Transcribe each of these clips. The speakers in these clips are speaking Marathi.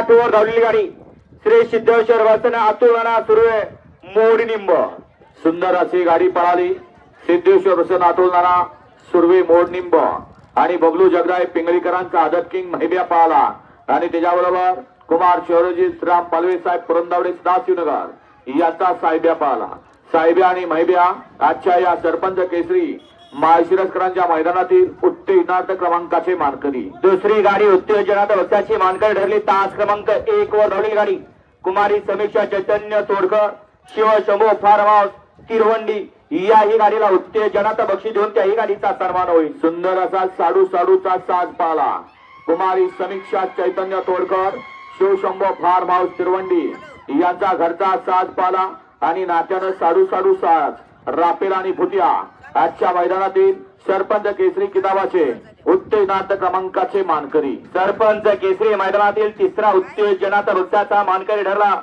आठ धावलेली गाडी. श्री सिद्धेश्वर वासन अतुल सुरू आहे. मोडी निंब. सुंदर अशी गाडी पळाली. सिद्धेश्वर वसन अतुल नाना सुरवे मोडनिंब आणि बबलू जगदाय पिंगळीकरांचा आदत किंग महिब्या पळाला. आणि त्याच्याबरोबर कुमार शौरजीत राम पालवे साहेब पुरंदावडे सदाशिवनगर याचा साहेब्या पळाला. साहेब्या आणि महिब्या आजच्या या सरपंच केसरी माळशिरसकरांच्या मैदानातील उत्तेजनार्थ क्रमांकाचे मानकरी. दुसरी गाडी उत्तेजनात वक्त्याची मानकर ठरली. तास क्रमांक एक वर धावलेली गाडी. कुमारी समीक्षा चैतन्य तोडकर शिव शंभो फार्म हाऊस तिरवंडी या ही गाडीला उत्तेजनात बक्षीस देऊन त्याही गाडीचा सन्मान होईल. सुंदर असा साडू साडूचा साज पाला. कुमारी समीक्षा चैतन्य तोडकर शिवशंभो फार्म हाऊस तिरवंडी यांचा घरचा साज पाला आणि नात्यानं साडू साडू साज रापेल आणि भुतिया. आजच्या मैदानातील सरपंच केसरी किताबाचे उत्तेजनात क्रमांकाचे मानकरी. सरपंच केसरी मैदानातील तिसरा उत्तेजनात वृत्ताचा मानकरी ठरला.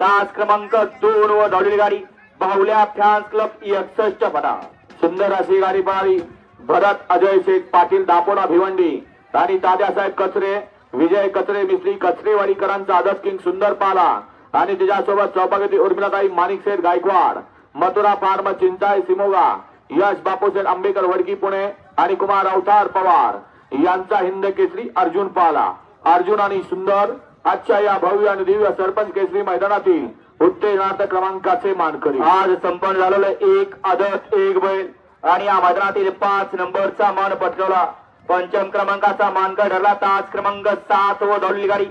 तास क्रमांक दोन व धावलेली गाडी. बाहुल्या फॅन्स क्लब एकसष्ट पदा सुंदर अशी गाडी पळाली. भरत अजय शेख पाटील दापोडा भिवंडी. आणि दादासाहेब कचरे विजय कचरे मिस्त्री कचरेवाडीकरांचा आदर्श किंग सुंदर पाला. आणि तिच्यासोबत सौभाग्यवती उर्मिलाताई माणिक शेठ गायकवाड. मथुरा फार्म चिंताय सिमोगा. यश बापूसेठ आंबेकर वडकी पुणे आणि कुमार अवतार पवार यांचा हिंद केसरी अर्जुन पाला. अर्जुन आणि सुंदर आजच्या या भव्य आणि दिव्य सरपंच केसरी मैदानातील उत्तेजनार्थ क्रमांकाचे मानकरी. आज संपन्न झालेलं एक आदत एक बैल आणि या मैदानातील पाच नंबरचा मान पटकवला. पंचम क्रमांकाचा मानकर ठरला. तास क्रमांक सात व दौडली गाडी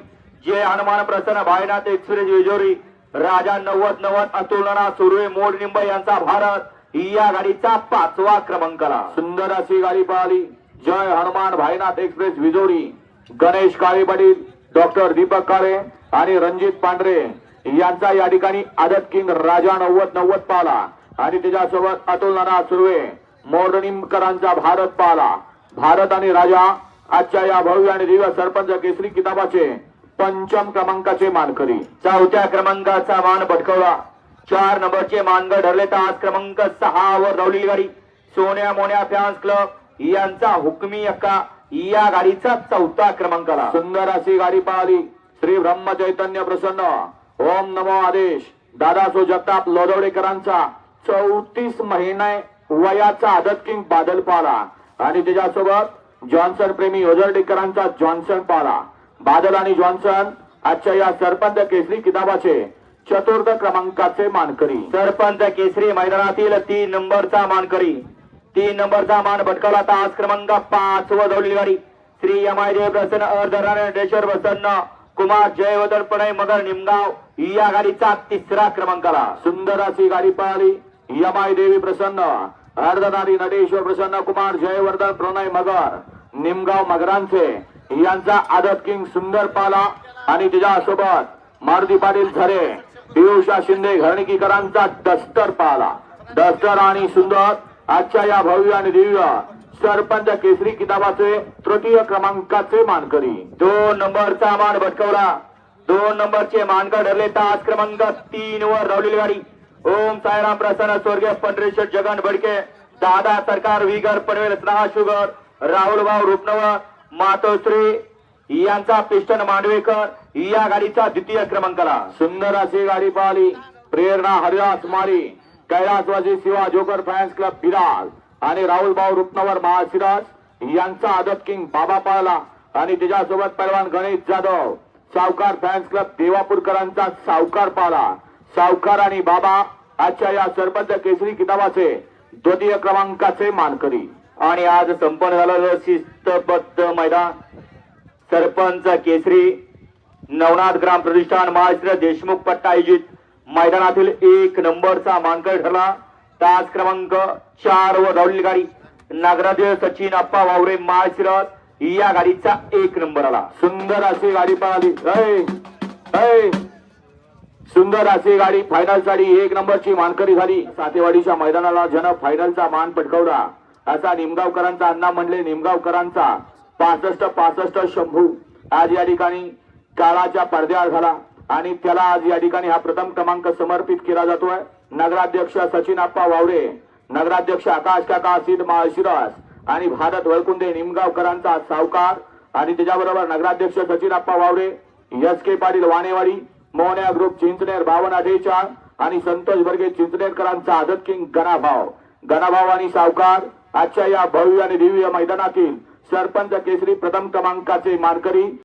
जे हनुमान प्रसन्न भाईनाथ एक्सप्रेस विजोरी राजा नव्वद नव्वद अतुलना सुर्वे मोड निंब यांचा भारत. या गाडीचा पाचवा क्रमांकाला सुंदर अशी गाडी पळाली जय हनुमान भाईनाथ एक्सप्रेस विजोरी. गणेश काळे पाटील डॉक्टर दीपक काळे आणि रणजित पांढरे यांचा या ठिकाणी आदत किंग राजा नव्वद नव्वद पाला. आणि त्याच्यासोबत अतुल नाना सुर्वे मोरनिमकरांचा भारत पाला. भारत आणि राजा आजच्या या भव्य आणि दिव्य सरपंच केसरी किताबाचे पंचम क्रमांकाचे मानकरी. चौथ्या क्रमांकाचा मान पटकवला चार नंबरचे मानगड ठरले तर आज क्रमांक सहा वर धावलेली गाडी. सोन्या मोन्या फॅन्स क्लब यांचा हुकमी अक्का या गाडीचा चौथा क्रमांक आला सुंदर अशी गाडी पळाली श्री ब्रह्म चैतन्य प्रसन्न. ओम नमो आदेश. दादासो जगताप लोदवडेकरांचा चौतीस महिने वयाचा आदत किंग बादल पाला. आणि त्याच्यासोबत जॉन्सन प्रेमी ओझरडेकरांचा जॉन्सन पाला. बादल आणि जॉन्सन आजच्या या सरपंच केसरी किताबाचे चतुर्थ क्रमांकाचे मानकरी. सरपंच केसरी मैदानातील तीन नंबरचा मानकरी. तीन नंबरचा मान भटकवला तास क्रमांक पाच व धावलेली गाडी श्री यमादेव प्रसन्न अर्धराणेश्वर प्रसन्न कुमार जयवदन प्रणय मगर निमगाव या गाडीचा तिसरा क्रमांकाला. सुंदर अशी गाडी पळाली यमाई देवी प्रसन्न अर्धनारी नटेश्वर प्रसन्न कुमार जयवर्धन प्रणय मगर निमगाव मगरांचे. यांचा आदत किंग सुंदर पाला आणि त्याच्यासोबत मारुती पाटील झरे. पियुषा शिंदे घरणकीकरांचा डस्टर पाहला डस्टर आणि सुंदर आजच्या या भव्य आणि दिव्य सरपंच केसरी किताबाचे तृतीय क्रमांकाचे मानकरी. दोन नंबरचा मान भटकवला. दोन नंबरचे मानकर ठरले तास क्रमांक तीन वर धावलेली गाडी. ओम साईराम प्रसन्न स्वर्गीय पंढरेश्वर जगन भडके दादा सरकार विगर पनवेल स्नेहा शुगर राहुल भाऊ रुपनवर मातोश्री यांचा पिस्टन मांडवेकर या गाडीचा द्वितीय क्रमांकाला. सुंदर अशी गाडी पाहिली. प्रेरणा हरिदास मारी कैलासवाजी Shiva joker fans club Biraj आणि राहुल भाऊ रुपनवर महाशिराज यांचा आदत किंग बाबा पाळला आणि त्याच्यासोबत पैलवान गणेश जाधव सावकार फॅन्स क्लब देवापूरकरांचा सावकार पाळला सावकार आणि बाबा आजच्या या सरपंच केसरी किताबाचे द्वितीय क्रमांकाचे मानकरी. आणि आज संपन्न झालं शिस्तबद्ध मैदान. सरपंच केसरी नवनाथ ग्राम प्रतिष्ठान महाराष्ट्र देशमुख पट्टा आयोजित मैदानातील एक नंबरचा मानकर ठरला. तास क्रमांक चार व धावलेली गाडी. नागरादेव सचिन अप्पा वावरे महाशिरत या गाडीचा एक नंबर आला. सुंदर अशी गाडी पळाली. ऐ, सुंदर अशी गाडी फायनलसाठी एक नंबरची मानकरी झाली. सातेवाडीच्या मैदानाला जन फायनलचा मान पटकवला. असा निमगावकरांचा अण्णा म्हणले निमगावकरांचा पासष्ट पासष्ट शंभू. आज या ठिकाणी काळाच्या पडद्याआड झाला आणि त्याला आज या ठिकाणी हा प्रथम क्रमांक समर्पित केला जातोय. नगराध्यक्ष सचिन आप्पा वावरे नगराध्यक्ष आकाश काका सिद्ध माळशिरास आणि भारत वळकुंदे निमगावकरांचा सावकार आणि त्याच्याबरोबर नगराध्यक्ष सचिन आप्पा Waware S K Patil Wanewadi Mohanya group Chinchner बावन अठेचाळ आणि संतोष बर्गे चिंचनेरकरांचा आदत किंग गणाभाव. गणाभाव आणि सावकार आजच्या या भव्य आणि दिव्य मैदानातील सरपंच केसरी प्रथम क्रमांकाचे मानकरी